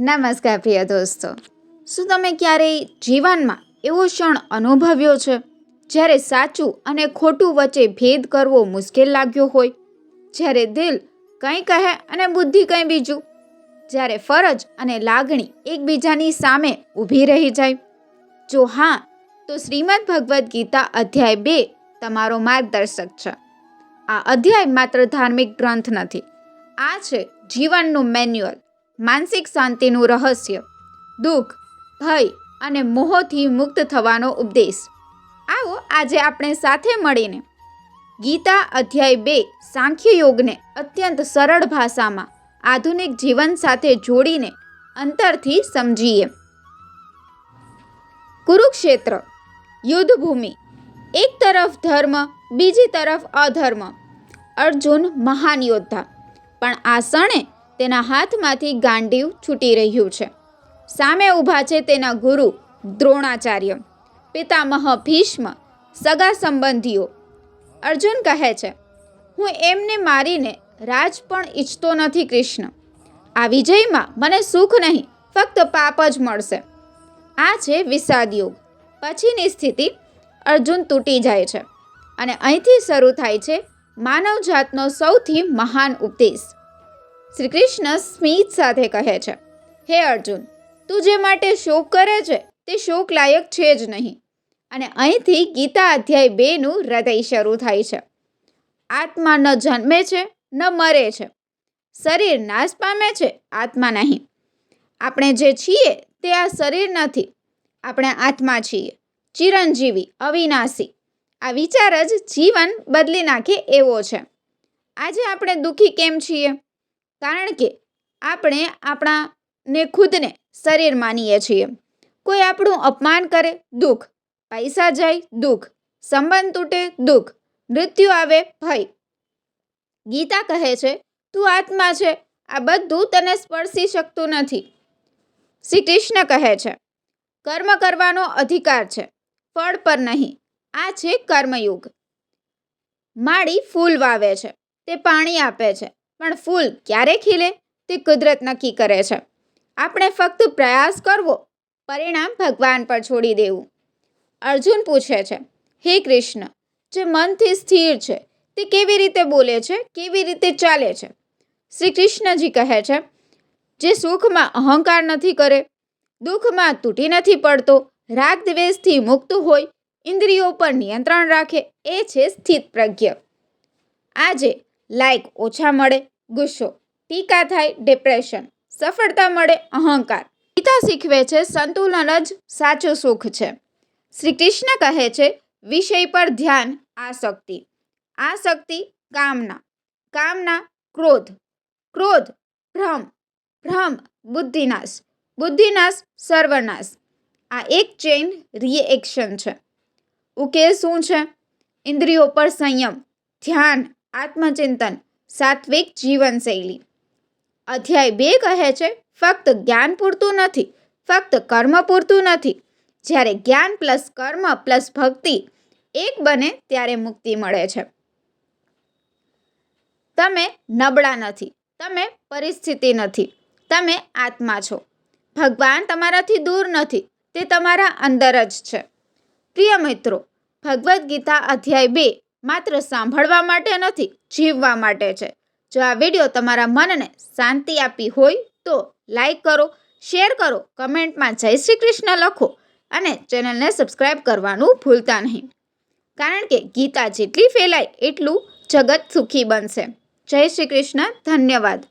નમસ્કાર પ્રિય દોસ્તો. શું તમે ક્યારેય જીવનમાં એવો ક્ષણ અનુભવ્યો છે જ્યારે સાચું અને ખોટું વચ્ચે ભેદ કરવો મુશ્કેલ લાગ્યો હોય? જ્યારે દિલ કંઈ કહે અને બુદ્ધિ કંઈ બીજું? જ્યારે ફરજ અને લાગણી એકબીજાની સામે ઊભી રહી જાય? જો હા, તો શ્રીમદ ભગવદ્ ગીતા અધ્યાય બે તમારો માર્ગદર્શક છે. આ અધ્યાય માત્ર ધાર્મિક ગ્રંથ નથી. આ છે જીવનનું મેન્યુઅલ. માનસિક શાંતિનું રહસ્ય, દુઃખ, ભય અને મોહથી મુક્ત થવાનો ઉપદેશ. આવો આજે આપણે સાથે મળીને ગીતા અધ્યાય બે સાંખ્ય યોગને અત્યંત સરળ ભાષામાં આધુનિક જીવન સાથે જોડીને અંતરથી સમજીએ. કુરુક્ષેત્ર, યુદ્ધભૂમિ, એક તરફ ધર્મ, બીજી તરફ અધર્મ. અર્જુન મહાન યોદ્ધા. પણ આ ક્ષણે તેના હાથમાંથી ગાંડીવ છૂટી રહ્યું છે. સામે ઊભા છે તેના ગુરુ દ્રોણાચાર્ય. પિતામહ ભીષ્મ, સગા સંબંધીઓ. અર્જુન કહે છે, હું એમને મારીને રાજ પણ ઈચ્છતો નથી કૃષ્ણ. આ વિજયમાં મને સુખ નહીં, ફક્ત પાપ જ મળશે. આ છે વિષાદ પછીની સ્થિતિ અર્જુન તૂટી જાય છે અને અહીંથી શરૂ થાય છે માનવજાતનો સૌથી મહાન ઉપદેશ. શ્રી કૃષ્ણ સ્મિત સાથે કહે છે, હે અર્જુન, તું જે માટે શોક કરે છે, તે શોક લાયક છે જ નહીં. અને અહીંથી ગીતા અધ્યાય બેનું હૃદય શરૂ થાય છે. આત્મા ન જન્મે છે, ન મરે છે. શરીર નાશ પામે છે, આત્મા નહીં. આપણે જે છીએ, તે આ શરીર નથી. આપણે આત્મા છીએ, ચિરંજીવી, અવિનાશી. આ વિચાર જ જીવન બદલી નાખે એવો છે. આજે આપણે દુઃખી કેમ છીએ? કારણ કે આપણે આપણાને ખુદને શરીર માનીએ છીએ. કોઈ આપણું અપમાન કરે દુઃખ, પૈસા જાય દુઃખ, સંબંધ તૂટે દુઃખ, મૃત્યુ આવે ભય. ગીતા કહે છે, તું આત્મા છે, આ બધું તને સ્પર્શી શકતું નથી. શ્રી કૃષ્ણ કહે છે, કર્મ કરવાનો અધિકાર છે, ફળ પર નહીં, આ છે કર્મયુગ. માળી ફૂલ વાવે છે, તે પાણી આપે છે. પણ ફૂલ ક્યારે ખીલે તે કુદરત નક્કી કરે છે. આપણે ફક્ત પ્રયાસ કરવો, પરિણામ ભગવાન પર છોડી દેવું. અર્જુન પૂછે છે, હે કૃષ્ણ, જે મનથી સ્થિર છે, તે કેવી રીતે બોલે છે, કેવી રીતે ચાલે છે? શ્રી કૃષ્ણજી કહે છે, જે સુખમાં અહંકાર નથી કરે, દુઃખમાં તૂટી નથી પડતો, રાગ દ્વેષથી મુક્ત હોય, ઇન્દ્રિયો પર નિયંત્રણ રાખે, એ છે સ્થિત પ્રજ્ઞ. આજે લાઈક ઓછા મળે, ગુસ્સો, ટીકા થાય ડિપ્રેશન સફળતા મળે, અહંકાર. ગીતા શીખવે છે, સંતુલન જ સાચું સુખ છે. શ્રી કૃષ્ણ કહે છે, વિષય પર ધ્યાન, આસક્તિ. આસક્તિ, કામના. કામના, ક્રોધ. ક્રોધ, ભ્રમ. ભ્રમ, બુદ્ધિનાશ. બુદ્ધિનાશ, સર્વનાશ. આ એક ચેઇન રિએક્શન છે. ઉકેલ શું છે? ઇન્દ્રિયો પર સંયમ, ધ્યાન આત્મચિંતન, સાત્વિક જીવનશૈલી. અધ્યાય બે કહે છે, ફક્ત જ્ઞાન પૂરતું નથી, ફક્ત કર્મ પૂરતું નથી. જ્યારે જ્ઞાન પ્લસ કર્મ પ્લસ ભક્તિ એક બને, ત્યારે મુક્તિ મળે છે. તમે નબળા નથી, તમે પરિસ્થિતિ નથી, તમે આત્મા છો. ભગવાન તમારાથી દૂર નથી, તે તમારા અંદર જ છે. પ્રિય મિત્રો, ભગવદ્ ગીતા અધ્યાય બે માત્ર સાંભળવા માટે નથી, જીવવા માટે છે. જો આ વીડિયો તમારા મનને શાંતિ આપી હોય તો લાઈક કરો, શેર કરો, કમેન્ટમાં જય શ્રી કૃષ્ણ લખો અને ચેનલને સબસ્ક્રાઈબ કરવાનું ભૂલતા નહીં. કારણ કે ગીતા જેટલી ફેલાય એટલું જગત સુખી બનશે. જય શ્રી કૃષ્ણ, ધન્યવાદ.